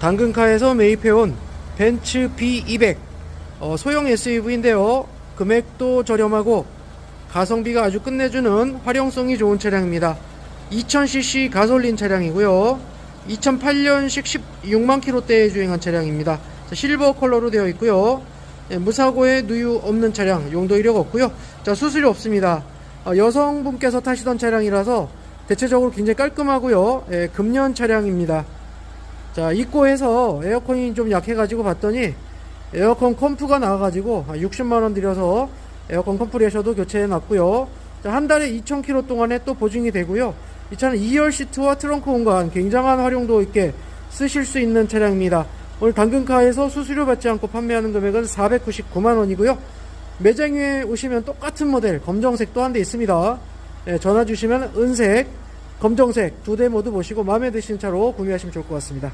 당근카에서 매입해온 벤츠 B200 어, 소형 SUV인데요. 금액도 저렴하고 가성비가 아주 끝내주는 활용성이 좋은 차량입니다. 2000cc 가솔린 차량이고요. 2008년식 16만 킬로대에 주행한 차량입니다. 자, 실버 컬러로 되어 있고요. 예, 무사고에 누유 없는 차량, 용도 이력 없고요. 자, 수수료 없습니다. 어, 여성분께서 타시던 차량이라서 대체적으로 굉장히 깔끔하고요. 예, 금년 차량입니다. 자, 입고 해서 에어컨이 좀 약해가지고 봤더니 에어컨 컴프가 나와가지고 60만원 들여서 에어컨 컴프레셔도 교체해 놨고요. 자, 한 달에 2,000km 동안에 또 보증이 되고요. 이 차는 2열 시트와 트렁크 공간 굉장한 활용도 있게 쓰실 수 있는 차량입니다. 오늘 당근카에서 수수료 받지 않고 판매하는 금액은 499만원이고요. 매장에 오시면 똑같은 모델 검정색도 한대 있습니다. 네, 전화 주시면 은색, 검정색 두 대 모두 보시고 마음에 드시는 차로 구매하시면 좋을 것 같습니다.